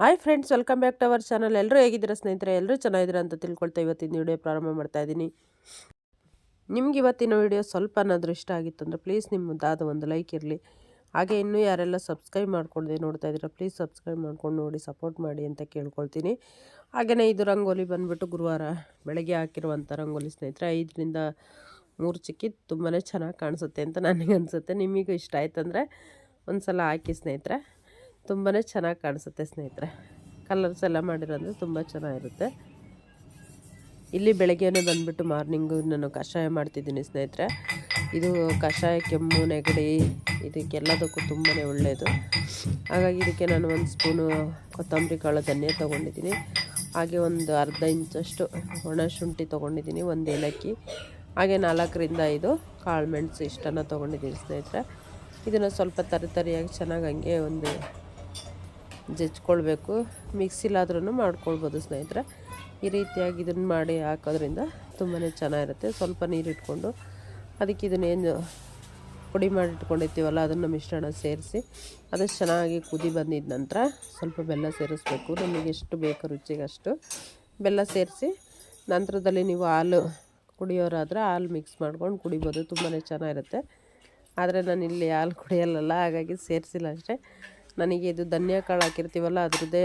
Hi friends welcome back to our channel ಎಲ್ಲರೂ ಹೇಗಿದ್ದೀರಾ ಸ್ನೇಹಿತರೆ? ಎಲ್ಲರೂ ಚೆನ್ನಾಗಿದ್ದೀರಾ ಅಂತ ತಿಳ್ಕೊಳ್ತಾ ಇವತ್ತಿನ ವಿಡಿಯೋ ಪ್ರಾರಂಭ ಮಾಡ್ತಾ ಇದ್ದೀನಿ. ನಿಮ್ಗೆ ಇವತ್ತಿನ ವಿಡಿಯೋ ಸ್ವಲ್ಪ ಅನ್ನೋದ್ರ ಇಷ್ಟ ಆಗಿತ್ತು ಅಂದರೆ ಪ್ಲೀಸ್ ನಿಮ್ಮ ಮುದ್ದಾದ ಒಂದು ಲೈಕ್ ಇರಲಿ. ಹಾಗೆ ಇನ್ನೂ ಯಾರೆಲ್ಲ ಸಬ್ಸ್ಕ್ರೈಬ್ ಮಾಡ್ಕೊಂಡು ನೋಡ್ತಾ ಇದ್ದೀರಾ ಪ್ಲೀಸ್ ಸಬ್ಸ್ಕ್ರೈಬ್ ಮಾಡ್ಕೊಂಡು ನೋಡಿ ಸಪೋರ್ಟ್ ಮಾಡಿ ಅಂತ ಕೇಳ್ಕೊಳ್ತೀನಿ. ಹಾಗೆಯೇ ಇದು ರಂಗೋಲಿ ಬಂದುಬಿಟ್ಟು ಗುರುವಾರ ಬೆಳಗ್ಗೆ ಹಾಕಿರುವಂಥ ರಂಗೋಲಿ ಸ್ನೇಹಿತರೆ, ಐದರಿಂದ ಮೂರು ಚಿಕ್ಕಿ ತುಂಬಾ ಚೆನ್ನಾಗಿ ಕಾಣಿಸುತ್ತೆ ಅಂತ ನನಗೆ ಅನಿಸುತ್ತೆ ನಿಮಗೂ ಇಷ್ಟ ಆಯ್ತಂದರೆ ಒಂದು ಸಲ ಹಾಕಿ ಸ್ನೇಹಿತರೆ. ತುಂಬಾ ಚೆನ್ನಾಗಿ ಕಾಣಿಸುತ್ತೆ ಸ್ನೇಹಿತರೆ. ಕಲರ್ಸ್ ಎಲ್ಲ ಮಾಡಿರೋದ್ರೆ ತುಂಬ ಚೆನ್ನಾಗಿರುತ್ತೆ. ಇಲ್ಲಿ ಬೆಳಗ್ಗೆನೇ ಬಂದುಬಿಟ್ಟು ಮಾರ್ನಿಂಗು ನಾನು ಕಷಾಯ ಮಾಡ್ತಿದ್ದೀನಿ ಸ್ನೇಹಿತರೆ. ಇದು ಕಷಾಯ, ಕೆಮ್ಮು, ನೆಗಡಿ, ಇದಕ್ಕೆಲ್ಲದಕ್ಕೂ ತುಂಬಾ ಒಳ್ಳೆಯದು ಹಾಗಾಗಿ ಇದಕ್ಕೆ ನಾನು ಒಂದು ಸ್ಪೂನು ಕೊತ್ತಂಬರಿ ಕಾಳು, ಧನ್ಯ ತೊಗೊಂಡಿದ್ದೀನಿ. ಹಾಗೆ ಒಂದು ಅರ್ಧ ಇಂಚಷ್ಟು ಒಣ ಶುಂಠಿ ತೊಗೊಂಡಿದ್ದೀನಿ, ಒಂದು ಏಲಕ್ಕಿ. ಹಾಗೆ ನಾಲ್ಕರಿಂದ ಐದು ಕಾಳು ಮೆಣಸು ಇಷ್ಟನ್ನು ತೊಗೊಂಡಿದ್ದೀನಿ ಸ್ನೇಹಿತರೆ. ಇದನ್ನು ಸ್ವಲ್ಪ ತರಿತರಿಯಾಗಿ ಚೆನ್ನಾಗಿ ಹಂಗೆ ಒಂದು ಜಜ್ಕೊಳ್ಬೇಕು. ಮಿಕ್ಸಿಲಾದ್ರೂ ಮಾಡ್ಕೊಳ್ಬೋದು ಸ್ನೇಹಿತರೆ. ಈ ರೀತಿಯಾಗಿ ಇದನ್ನು ಮಾಡಿ ಹಾಕೋದ್ರಿಂದ ತುಂಬಾ ಚೆನ್ನಾಗಿರುತ್ತೆ. ಸ್ವಲ್ಪ ನೀರು ಇಟ್ಕೊಂಡು ಅದಕ್ಕೆ ಇದನ್ನೇನು ಪುಡಿ ಮಾಡಿ ಇಟ್ಕೊಂಡಿರ್ತೀವಲ್ಲ ಅದನ್ನು ಮಿಶ್ರಣ ಸೇರಿಸಿ ಅದು ಚೆನ್ನಾಗಿ ಕುದಿ ಬಂದಿದ ನಂತರ ಸ್ವಲ್ಪ ಬೆಲ್ಲ ಸೇರಿಸ್ಬೇಕು. ನಮಗೆ ಎಷ್ಟು ಬೇಕು ರುಚಿಗೆ ಅಷ್ಟು ಬೆಲ್ಲ ಸೇರಿಸಿ ನಂತರದಲ್ಲಿ ನೀವು ಹಾಲು ಕುಡಿಯೋರಾದರೆ ಹಾಲು ಮಿಕ್ಸ್ ಮಾಡ್ಕೊಂಡು ಕುಡಿಬೋದು. ತುಂಬಾ ಚೆನ್ನಾಗಿರುತ್ತೆ. ಆದರೆ ನಾನು ಇಲ್ಲಿ ಹಾಲು ಕುಡಿಯಲ್ಲಲ್ಲ, ಹಾಗಾಗಿ ಸೇರಿಸಿಲ್ಲ ಅಷ್ಟೇ. ನನಗೆ ಇದು ಧನ್ಯ ಕಾಳು ಹಾಕಿರ್ತೀವಲ್ಲ, ಅದ್ರದ್ದೇ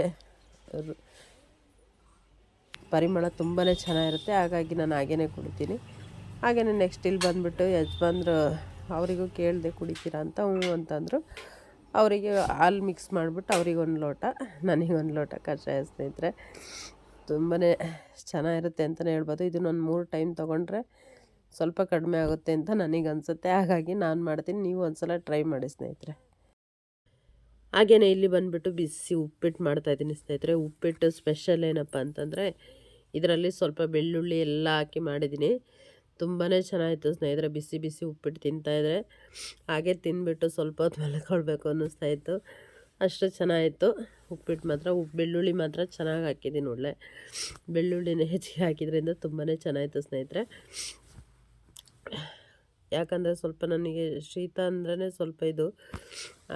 ಪರಿಮಳ ತುಂಬಾ ಚೆನ್ನಾಗಿರುತ್ತೆ. ಹಾಗಾಗಿ ನಾನು ಹಾಗೇ ಕುಡಿತೀನಿ. ಹಾಗೆಯೇ ನೆಕ್ಸ್ಟ್ ಇಲ್ಲಿ ಬಂದುಬಿಟ್ಟು ಯಜಮಾನ್ರು ಅವರಿಗೂ ಕೇಳಿದೆ ಕುಡಿತೀರಾ ಅಂತ ಹ್ಞೂ ಅಂತಂದರು. ಅವರಿಗೆ ಹಾಲು ಮಿಕ್ಸ್ ಮಾಡಿಬಿಟ್ಟು ಅವ್ರಿಗೆ ಒಂದು ಲೋಟ, ನನಗೊಂದು ಲೋಟ ಕಷಾಯ ಸ್ನೇಹಿತರೆ. ತುಂಬಾ ಚೆನ್ನಾಗಿರುತ್ತೆ ಅಂತಲೇ ಹೇಳ್ಬೋದು. ಇದನ್ನೊಂದು ಒಂದು ಮೂರು ಟೈಮ್ ತೊಗೊಂಡ್ರೆ ಸ್ವಲ್ಪ ಕಡಿಮೆ ಆಗುತ್ತೆ ಅಂತ ನನಗೆ ಅನಿಸುತ್ತೆ ಹಾಗಾಗಿ ನಾನು ಮಾಡ್ತೀನಿ. ನೀವು ಒಂದು ಸಲ ಟ್ರೈ ಮಾಡಿ ಸ್ನೇಹಿತರೆ. ಹಾಗೆಯೇ ಇಲ್ಲಿ ಬಂದುಬಿಟ್ಟು ಬಿಸಿ ಉಪ್ಪಿಟ್ಟು ಮಾಡ್ತಾಯಿದ್ದೀನಿ ಸ್ನೇಹಿತರೆ. ಉಪ್ಪಿಟ್ಟು ಸ್ಪೆಷಲ್ ಏನಪ್ಪ ಅಂತಂದರೆ, ಇದರಲ್ಲಿ ಸ್ವಲ್ಪ ಬೆಳ್ಳುಳ್ಳಿ ಎಲ್ಲ ಹಾಕಿ ಮಾಡಿದ್ದೀನಿ. ತುಂಬಾ ಚೆನ್ನಾಗಿತ್ತು ಸ್ನೇಹಿತರೆ, ಬಿಸಿ ಬಿಸಿ ಉಪ್ಪಿಟ್ಟು ತಿಂತಾಯಿದ್ರೆ ಹಾಗೆ ತಿಂದ್ಬಿಟ್ಟು ಸ್ವಲ್ಪ ಹೊತ್ತು ಮಲ್ಕೊಳ್ಬೇಕು ಅನ್ನಿಸ್ತಾ ಇತ್ತು. ಅಷ್ಟು ಚೆನ್ನಾಗಿತ್ತು. ಉಪ್ಪಿಟ್ಟು ಮಾತ್ರ ಉಪ್ಪು ಬೆಳ್ಳುಳ್ಳಿ ಮಾತ್ರ ಚೆನ್ನಾಗಿ ಹಾಕಿದ್ದೀನಿ ಒಳ್ಳೆ ಬೆಳ್ಳುಳ್ಳಿನ ಹೆಚ್ಚಿಗೆ ಹಾಕಿದ್ರಿಂದ ತುಂಬಾ ಚೆನ್ನಾಗಿತ್ತು ಸ್ನೇಹಿತರೆ. ಯಾಕಂದರೆ ಸ್ವಲ್ಪ ನನಗೆ ಶೀತ ಅಂದ್ರೆ ಸ್ವಲ್ಪ ಇದು.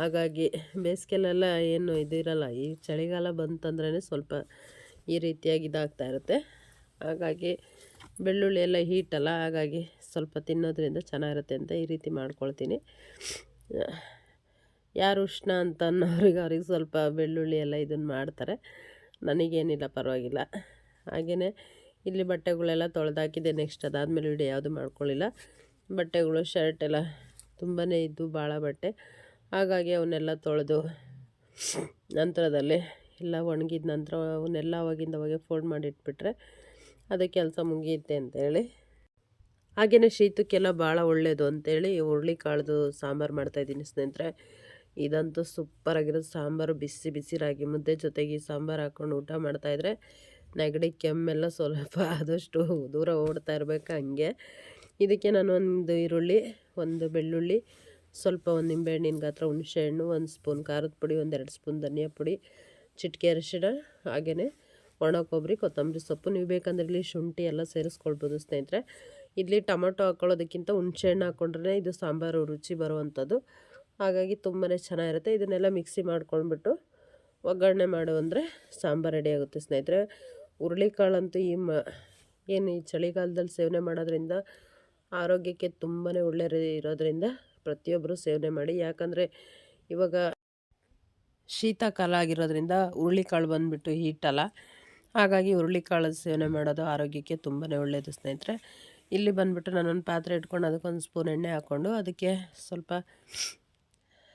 ಹಾಗಾಗಿ ಬೇಸಿಗೆಲೆಲ್ಲ ಏನು ಇದಿರಲ್ಲ ಈ ಚಳಿಗಾಲ ಬಂತಂದ್ರೇ ಸ್ವಲ್ಪ ಈ ರೀತಿಯಾಗಿ ಇದಾಗ್ತಾ ಇರುತ್ತೆ. ಹಾಗಾಗಿ ಬೆಳ್ಳುಳ್ಳಿ ಎಲ್ಲ ಹೀಟಲ್ಲ ಹಾಗಾಗಿ ಸ್ವಲ್ಪ ತಿನ್ನೋದ್ರಿಂದ ಚೆನ್ನಾಗಿರುತ್ತೆ ಅಂತ ಈ ರೀತಿ ಮಾಡ್ಕೊಳ್ತೀನಿ. ಯಾರು ಉಷ್ಣ ಅಂತ ಅನ್ನೋರಿಗೆ ಅವ್ರಿಗೆ ಸ್ವಲ್ಪ ಬೆಳ್ಳುಳ್ಳಿ ಎಲ್ಲ ಇದನ್ನು ಮಾಡ್ತಾರೆ. ನನಗೇನಿಲ್ಲ, ಪರವಾಗಿಲ್ಲ. ಹಾಗೆಯೇ ಇಲ್ಲಿ ಬಟ್ಟೆಗಳೆಲ್ಲ ತೊಳೆದಾಕಿದೆ ನೆಕ್ಸ್ಟ್ ಅದಾದಮೇಲೆ ವಿಡಿಯೋ ಯಾವುದು ಮಾಡ್ಕೊಳ್ಳಿಲ್ಲ ಬಟ್ಟೆಗಳು ಶರ್ಟ್ ಎಲ್ಲ ತುಂಬಾ ಇದ್ದು ಭಾಳ ಬಟ್ಟೆ. ಹಾಗಾಗಿ ಅವನ್ನೆಲ್ಲ ತೊಳೆದು ನಂತರದಲ್ಲಿ ಎಲ್ಲ ಒಣಗಿದ ನಂತರ ಅವನ್ನೆಲ್ಲ ಅವಾಗಿಂದ ಅವಾಗೆ ಫೋಲ್ಡ್ ಮಾಡಿಟ್ಬಿಟ್ರೆ ಅದು ಕೆಲಸ ಮುಗಿಯುತ್ತೆ ಅಂತೇಳಿ. ಹಾಗೆಯೇ ಶೀತಕ್ಕೆಲ್ಲ ಭಾಳ ಒಳ್ಳೆಯದು ಅಂತೇಳಿ ಹುರುಳಿ ಕಾಳ್ದು ಸಾಂಬಾರು ಮಾಡ್ತಾಯಿದ್ದೀನಿ ಸ್ನೇಹಿತರೆ. ಇದಂತೂ ಸೂಪರಾಗಿರೋದು ಸಾಂಬಾರು ಬಿಸಿ ಬಿಸಿ ರಾಗಿ ಮುದ್ದೆ ಜೊತೆಗೆ ಸಾಂಬಾರು ಹಾಕ್ಕೊಂಡು ಊಟ ಮಾಡ್ತಾಯಿದ್ರೆ ನೆಗಡಿ ಕೆಮ್ಮೆಲ್ಲ ಸ್ವಲ್ಪ ಆದಷ್ಟು ದೂರ ಓಡ್ತಾ ಇರಬೇಕು ಹಂಗೆ. ಇದಕ್ಕೆ ನಾನು ಒಂದು ಈರುಳ್ಳಿ, ಒಂದು ಬೆಳ್ಳುಳ್ಳಿ, ಸ್ವಲ್ಪ ಒಂದು ನಿಂಬೆಹಣ್ಣಿನ ಗಾತ್ರ, ಹುಣಸೆಹಣ್ಣು, ಒಂದು ಸ್ಪೂನ್ ಖಾರದ ಪುಡಿ ಒಂದೆರಡು ಸ್ಪೂನ್ ಧನಿಯಾ ಪುಡಿ, ಚಿಟಿಕೆ ಅರಿಶಿಣ, ಹಾಗೆಯೇ ಒಣ ಕೊಬ್ಬರಿ ಕೊತ್ತಂಬರಿ ಸೊಪ್ಪು. ನೀವು ಬೇಕಂದ್ರೆ ಇಲ್ಲಿ ಶುಂಠಿ ಎಲ್ಲ ಸೇರಿಸ್ಕೊಳ್ಬೋದು ಸ್ನೇಹಿತರೆ. ಇಲ್ಲಿ ಟೊಮೊಟೊ ಹಾಕ್ಕೊಳ್ಳೋದಕ್ಕಿಂತ ಹುಣಸೆಹಣ್ಣು ಹಾಕ್ಕೊಂಡ್ರೆ ಇದು ಸಾಂಬಾರು ರುಚಿ ಬರುವಂಥದ್ದು. ಹಾಗಾಗಿ ತುಂಬಾ ಚೆನ್ನಾಗಿರುತ್ತೆ. ಇದನ್ನೆಲ್ಲ ಮಿಕ್ಸಿ ಮಾಡ್ಕೊಂಡ್ಬಿಟ್ಟು ಒಗ್ಗರಣೆ ಮಾಡು ಅಂದರೆ ಸಾಂಬಾರು ರೆಡಿ ಆಗುತ್ತೆ ಸ್ನೇಹಿತರೆ. ಹುರುಳಿಕಾಳಂತೂ ಈ ಮ, ಏನು ಈ ಚಳಿಗಾಲದಲ್ಲಿ ಸೇವನೆ ಮಾಡೋದ್ರಿಂದ ಆರೋಗ್ಯಕ್ಕೆ ತುಂಬಾ ಒಳ್ಳೆ ಇರೋದರಿಂದ ಪ್ರತಿಯೊಬ್ಬರು ಸೇವನೆ ಮಾಡಿ. ಯಾಕಂದರೆ ಇವಾಗ ಶೀತಕಾಲ ಆಗಿರೋದ್ರಿಂದ ಹುರುಳಿಕಾಳು ಬಂದುಬಿಟ್ಟು ಹೀಟಲ್ಲ ಹಾಗಾಗಿ ಹುರುಳಿಕಾಳು ಸೇವನೆ ಮಾಡೋದು ಆರೋಗ್ಯಕ್ಕೆ ತುಂಬಾ ಒಳ್ಳೆಯದು ಸ್ನೇಹಿತರೆ. ಇಲ್ಲಿ ಬಂದುಬಿಟ್ಟು ನಾನೊಂದು ಪಾತ್ರೆ ಇಟ್ಕೊಂಡು ಅದಕ್ಕೊಂದು ಸ್ಪೂನ್ ಎಣ್ಣೆ ಹಾಕ್ಕೊಂಡು ಅದಕ್ಕೆ ಸ್ವಲ್ಪ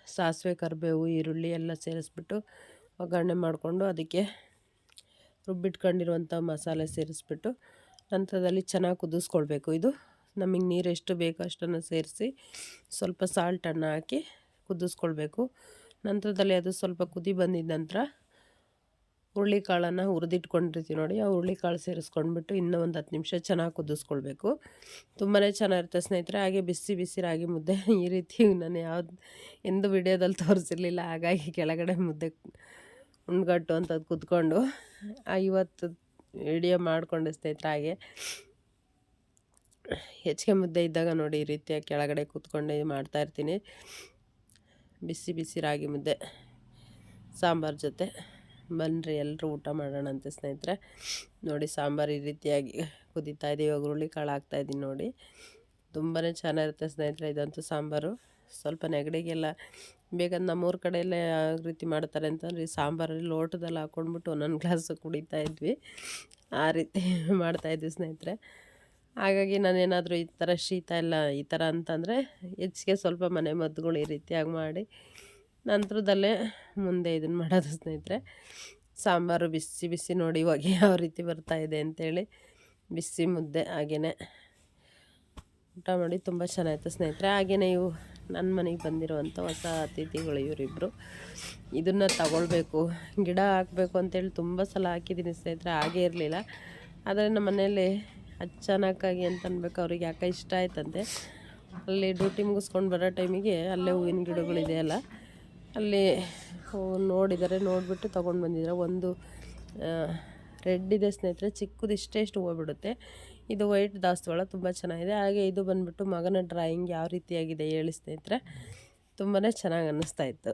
ಸಾಸಿವೆ, ಕರಿಬೇವು, ಈರುಳ್ಳಿ ಎಲ್ಲ ಸೇರಿಸ್ಬಿಟ್ಟು ಒಗ್ಗರಣೆ ಮಾಡಿಕೊಂಡು ಅದಕ್ಕೆ ರುಬ್ಬಿಟ್ಕೊಂಡಿರುವಂಥ ಮಸಾಲೆ ಸೇರಿಸ್ಬಿಟ್ಟು ನಂತರದಲ್ಲಿ ಚೆನ್ನಾಗಿ ಕುದಿಸ್ಕೊಳ್ಬೇಕು. ಇದು ನಮಗೆ ನೀರು ಎಷ್ಟು ಬೇಕೋ ಅಷ್ಟನ್ನು ಸೇರಿಸಿ ಸ್ವಲ್ಪ ಸಾಲ್ಟನ್ನು ಹಾಕಿ ಕುದಿಸ್ಕೊಳ್ಬೇಕು. ನಂತರದಲ್ಲಿ ಅದು ಸ್ವಲ್ಪ ಕುದಿ ಬಂದಿದ ನಂತರ ಹುರುಳಿಕಾಳನ್ನು ಹುರಿದಿಟ್ಕೊಂಡಿರ್ತೀವಿ ನೋಡಿ, ಆ ಹುರುಳಿಕಾಳು ಸೇರಿಸ್ಕೊಂಡ್ಬಿಟ್ಟು ಇನ್ನೂ ಒಂದು ಹತ್ತು ನಿಮಿಷ ಚೆನ್ನಾಗಿ ಕುದಿಸ್ಕೊಳ್ಬೇಕು. ತುಂಬಾ ಚೆನ್ನಾಗಿರುತ್ತೆ ಸ್ನೇಹಿತರೆ, ಹಾಗೆ ಬಿಸಿ ಬಿಸಿ ರಾಗಿ ಮುದ್ದೆ ಈ ರೀತಿ ನಾನು ಯಾವ್ದು, ಎಂದು ವಿಡಿಯೋದಲ್ಲಿ ತೋರಿಸಿರ್ಲಿಲ್ಲ, ಹಾಗಾಗಿ ಕೆಳಗಡೆ ಮುದ್ದೆ ಉಣ್ಗಟ್ಟು ಅಂತದ್ದು ಕುತ್ಕೊಂಡು ಇವತ್ತು ವಿಡಿಯೋ ಮಾಡಿಕೊಂಡು ಸ್ನೇಹಿತರೆ ಹಾಗೆ. ಹೆಚ್ಚಿಗೆ ಮುದ್ದೆ ಇದ್ದಾಗ ನೋಡಿ ಈ ರೀತಿಯಾಗಿ ಕೆಳಗಡೆ ಕೂತ್ಕೊಂಡೆ ಮಾಡ್ತಾಯಿರ್ತೀನಿ ಬಿಸಿ ಬಿಸಿ ರಾಗಿ ಮುದ್ದೆ, ಸಾಂಬಾರು ಜೊತೆ. ಬನ್ನಿರಿ ಎಲ್ಲರೂ ಊಟ ಮಾಡೋಣಂತೆ ಸ್ನೇಹಿತರೆ. ನೋಡಿ ಸಾಂಬಾರು ಈ ರೀತಿಯಾಗಿ ಕುದೀತಾ ಇದೆ. ಇವಾಗ ಹುರುಳಿ ಕಾಳು ಹಾಕ್ತಾಯಿದ್ದೀನಿ ನೋಡಿ. ತುಂಬಾ ಚೆನ್ನಾಗಿರುತ್ತೆ ಸ್ನೇಹಿತರೆ ಇದಂತೂ ಸಾಂಬಾರು. ಸ್ವಲ್ಪ ನೆಗಡಿಗೆಲ್ಲ ಬೇಕಂದ್ರೆ ನಮ್ಮೂರ ಕಡೆ ಎಲ್ಲ ಯಾವ ರೀತಿ ಮಾಡ್ತಾರೆ ಅಂತಂದ್ರೆ ಈ ಸಾಂಬಾರಲ್ಲಿ ಲೋಟದಲ್ಲಿ ಹಾಕ್ಕೊಂಡ್ಬಿಟ್ಟು ಒಂದೊಂದು ಗ್ಲಾಸ್ ಕುಡಿತಾ ಇದ್ವಿ. ಆ ರೀತಿ ಮಾಡ್ತಾಯಿದ್ವಿ ಸ್ನೇಹಿತರೆ. ಹಾಗಾಗಿ ನಾನೇನಾದರೂ ಈ ಥರ ಶೀತ ಎಲ್ಲ ಈ ಥರ ಅಂತಂದರೆ ಹೆಚ್ಚಿಗೆ ಸ್ವಲ್ಪ ಮನೆ ಮದ್ದುಗಳು ಈ ರೀತಿಯಾಗಿ ಮಾಡಿ ನಂತರದಲ್ಲೇ ಮುಂದೆ ಇದನ್ನು ಮಾಡೋದು ಸ್ನೇಹಿತರೆ. ಸಾಂಬಾರು ಬಿಸಿ ಬಿಸಿ ನೋಡಿ ಇವಾಗ ಯಾವ ರೀತಿ ಬರ್ತಾ ಇದೆ ಅಂತೇಳಿ ಬಿಸಿ ಮುದ್ದೆ ಹಾಗೆಯೇ ಊಟ ಮಾಡಿ ತುಂಬ ಚೆನ್ನಾಗಿತ್ತು ಸ್ನೇಹಿತರೆ. ಹಾಗೆಯೇ ಇವು ನನ್ನ ಮನೆಗೆ ಬಂದಿರುವಂಥ ಹೊಸ ಅತಿಥಿಗಳು ಇವರಿಬ್ಬರು ಇದನ್ನು ತಗೊಳ್ಬೇಕು, ಗಿಡ ಹಾಕಬೇಕು ಅಂತೇಳಿ ತುಂಬ ಸಲ ಹಾಕಿದ್ದೀನಿ ಸ್ನೇಹಿತರೆ, ಹಾಗೇ ಇರಲಿಲ್ಲ. ಆದರೆ ನಮ್ಮ ಮನೆಯಲ್ಲಿ ಅಚಾನಕ್ಕಾಗಿ ಅಂತ ಅನ್ಬೇಕು. ಅವ್ರಿಗೆ ಯಾಕೆ ಇಷ್ಟ ಆಯ್ತಂತೆ. ಅಲ್ಲಿ ಡ್ಯೂಟಿ ಮುಗಿಸ್ಕೊಂಡು ಬರೋ ಟೈಮಿಗೆ ಅಲ್ಲೇ ಹೂವಿನ ಗಿಡಗಳಿದೆಯಲ್ಲ, ಅಲ್ಲಿ ನೋಡಿದ್ದಾರೆ ನೋಡಿಬಿಟ್ಟು ತೊಗೊಂಡು ಬಂದಿದ್ದಾರೆ ಒಂದು ರೆಡ್ ಇದೆ ಸ್ನೇಹಿತರೆ, ಚಿಕ್ಕದು ಇಷ್ಟೇ ಇಷ್ಟು ಹೂವು ಇದು ವೈಟ್ ದಾಸವಾಳ ತುಂಬ ಚೆನ್ನಾಗಿದೆ. ಹಾಗೆ ಇದು ಬಂದ್ಬಿಟ್ಟು ಮಗನ ಡ್ರಾಯಿಂಗ್ ಯಾವ ರೀತಿಯಾಗಿದೆ ಹೇಳಿ ಸ್ನೇಹಿತರೆ ತುಂಬಾ ಚೆನ್ನಾಗಿ ಅನ್ನಿಸ್ತಾ ಇತ್ತು.